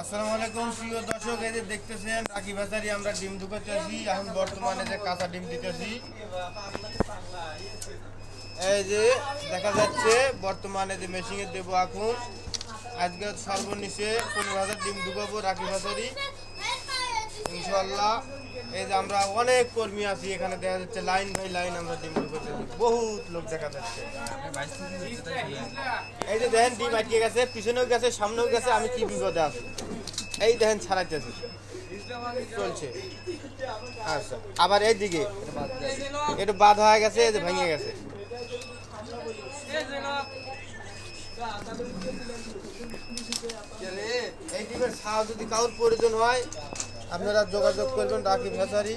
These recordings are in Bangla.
আসসালামু আলাইকুম, প্রিয় দর্শক, এই যে দেখতেছেন, রাখি বাজারি, আমরা ডিম ঢুকাতেছি এখন বর্তমানে যে কাঁচা ডিম দিতেছি এই যে দেখা যাচ্ছে, বর্তমানে যে মেশিনে দেবো এখন আজকে সর্বনিচে পনেরো হাজার ডিম ঢুকাবো রাখি বাজারি। ইনশাল্লাহ এই যে আমরা অনেক কর্মী আছি এখানে, দেখা যাচ্ছে লাইন বাই লাইন আমরা ডিম ঢুকাতেছি বহুত লোক দেখা যাচ্ছে। এই যে দেখেন, ডিম আটকে গেছে, পিছনেও গেছে, সামনেও গেছে, আমি কি বিপদে আছি? এই দেখেন, ছাড়াইতেছি। চলছে। আচ্ছা আবার এই দিকে একটু বাদ হয়ে গেছে, এই যে ভেঙে গেছে। এই ডিমের ছাও যদি কারোর প্রয়োজন হয় আপনারা যোগাযোগ করবেন রাখি ভেসারি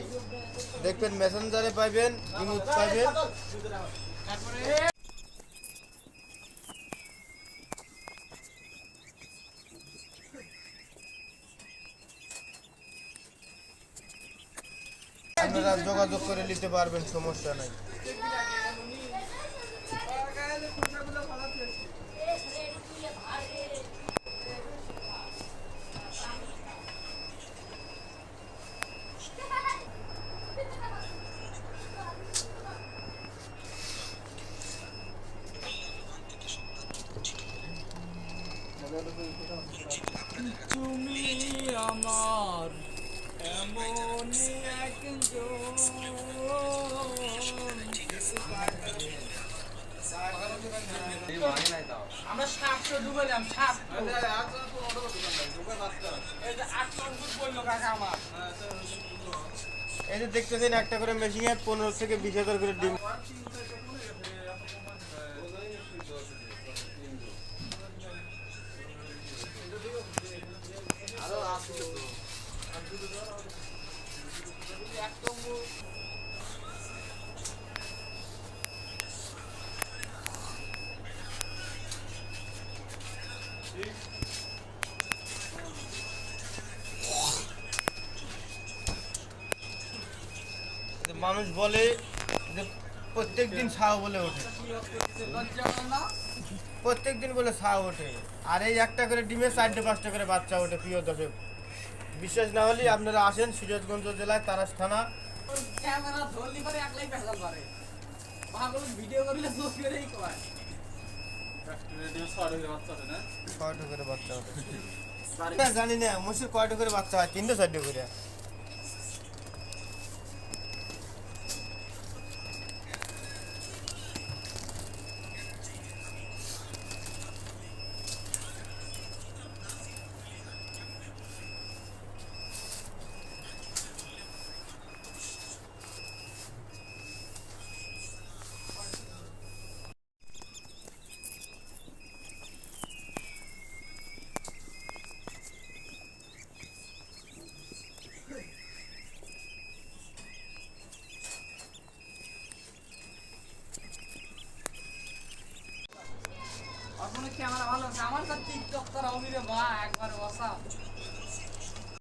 দেখবেন মেসেঞ্জারে পাইবেন ইমুদ পাইবেন। আপনারা যোগাযোগ করে নিতে পারবেন, সমস্যা নাই। তুমি আমার এমনই একজন আমরা সাতশো। ডুবেলাম সাত এই যে আটশো ফুট বলল কাকা আমার। এই যে দেখতেছেন একটা করে মেশিনে পনেরো থেকে বিশ হাজার করে ডিম। মানুষ বলে যে প্রত্যেক দিন ছাও বলে ওঠে। প্রত্যেক দিন বলে ছাও ওঠে। আর এই একটা করে ডিমে চারটে পাঁচটা করে বাচ্চা ওঠে প্রিয় দর্শক। বিশ্বাস না হলে আপনারা আসেন সিরাজগঞ্জ জেলায় তারাস থানা। ভিডিও করলে বাচ্চা না, জানি না। মুসির কয়টা করে বাচ্চা হয়? তিনটে চারটে করে। আপনার ক্যামেরা ভালো আছে? আমার তো টিকটক করা অমিরে মা একবার বসা